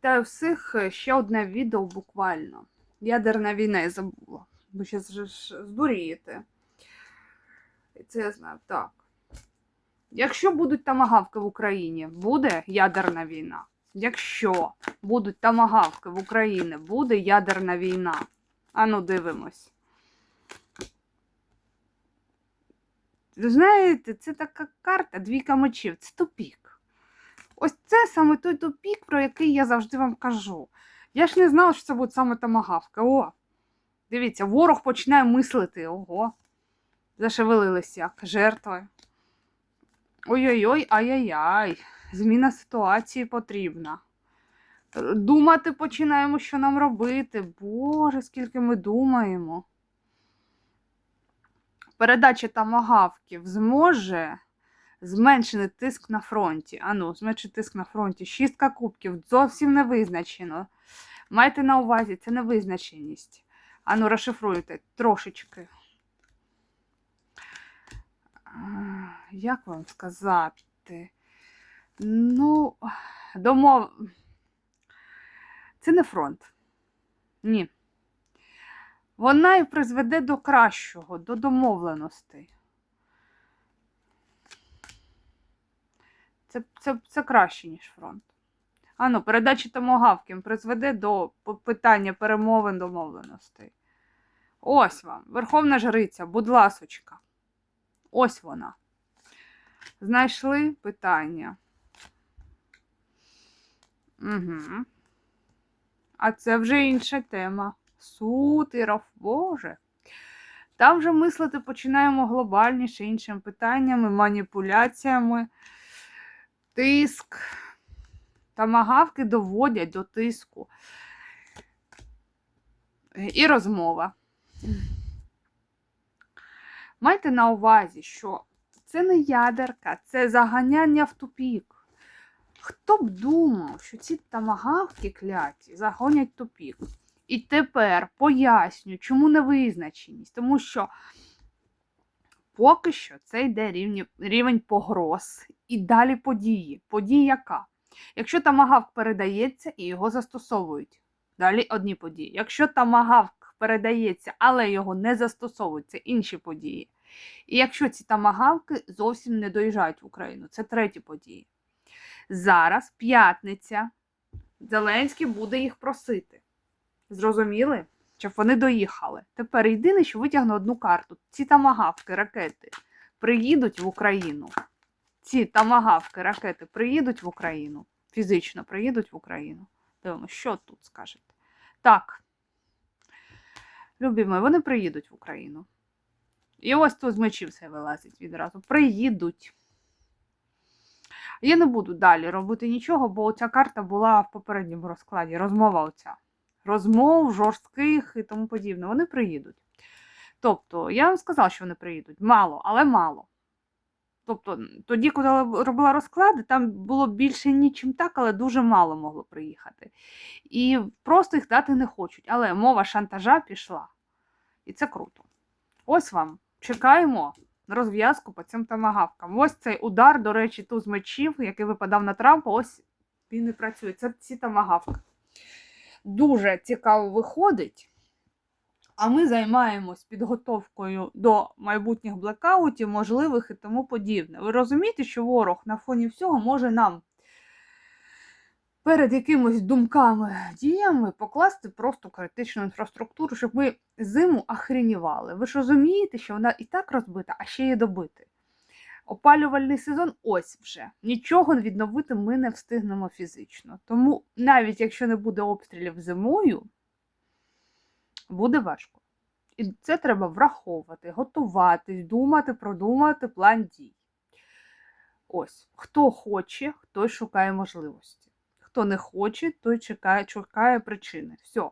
Вітаю всіх. Ще одне відео буквально. Ядерна війна я забула. Ви ще ж ж здурієте. І це я знаю. Так. Якщо будуть тамагавки в Україні, буде ядерна війна. Якщо будуть тамагавки в Україні, буде ядерна війна. Ану, дивимось. Ви знаєте, це така карта двійка мечів, це тупік. Ось це саме той тупік, про який я завжди вам кажу. Я ж не знала, що це буде саме тамагавка. О! Дивіться, ворог починає мислити. Ого. Зашевелилися як жертви. Ой-ой-ой, ай-яй-яй. Зміна ситуації потрібна. Думати починаємо, що нам робити. Боже, скільки ми думаємо. Передача тамагавків зможе зменшений тиск на фронті. Ану, зменшити тиск на фронті. Шістка кубків зовсім не визначено. Майте на увазі, це невизначеність. Ану, розшифруйте трошечки. Як вам сказати? Ну, домов. Це не фронт. Ні. Вона і призведе до кращого, до домовленостей. Це, це, це краще, ніж фронт. Ану, передача томогавків призведе до питання перемовин домовленостей. Ось вам. Верховна жриця, будь ласочка. Ось вона. Знайшли питання. Угу. А це вже інша тема. Сутиров, Боже. Там вже мислити починаємо глобальніше іншими питаннями, маніпуляціями. Тиск. Тамагавки доводять до тиску. І розмова. Майте на увазі, що це не ядерка, це заганяння в тупік. Хто б думав, що ці тамагавки кляті загонять тупік? І тепер поясню, чому невизначеність. Тому що поки що це йде рівні, рівень погроз і далі події. Подія яка? Якщо тамагавк передається і його застосовують, далі одні події. Якщо тамагавк передається, але його не застосовують, це інші події. І якщо ці тамагавки зовсім не доїжджають в Україну, це треті події. Зараз п'ятниця. Зеленський буде їх просити. Зрозуміли? Щоб вони доїхали. Тепер єдине, що витягну одну карту. Ці тамагавки, ракети приїдуть в Україну. Ці тамагавки, ракети приїдуть в Україну. Фізично приїдуть в Україну. Дивимося, що тут скажете. Так. Любі мої, вони приїдуть в Україну. І ось тут з мечів все вилазить відразу. Приїдуть. Я не буду далі робити нічого, бо ця карта була в попередньому розкладі. Розмова оця. Розмов, жорстких і тому подібне. Вони приїдуть. Тобто, я вам сказала, що вони приїдуть. Мало, але мало. Тобто, тоді, коли робила розклади, там було більше нічим так, але дуже мало могло приїхати. І просто їх дати не хочуть. Але мова шантажа пішла. І це круто. Ось вам. Чекаємо розв'язку по цим тамагавкам. Ось цей удар, до речі, туз мечів, який випадав на Трампа, ось він і працює. Це ці тамагавки. Дуже цікаво виходить. А ми займаємось підготовкою до майбутніх блекаутів, можливих і тому подібне. Ви розумієте, що ворог на фоні всього може нам перед якимись думками, діями покласти просто критичну інфраструктуру, щоб ми зиму охренівали. Ви ж розумієте, що вона і так розбита, а ще є добити. Опалювальний сезон ось вже. Нічого відновити ми не встигнемо фізично. Тому навіть якщо не буде обстрілів зимою, буде важко. І це треба враховувати, готуватись, думати, продумати план дій. Ось, хто хоче, той шукає можливості. Хто не хоче, той чекає, шукає причини. Все.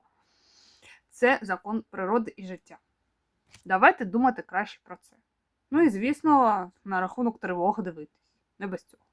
Це закон природи і життя. Давайте думати краще про це. Ну і, звісно, на рахунок тривоги дивитись. Не без цього.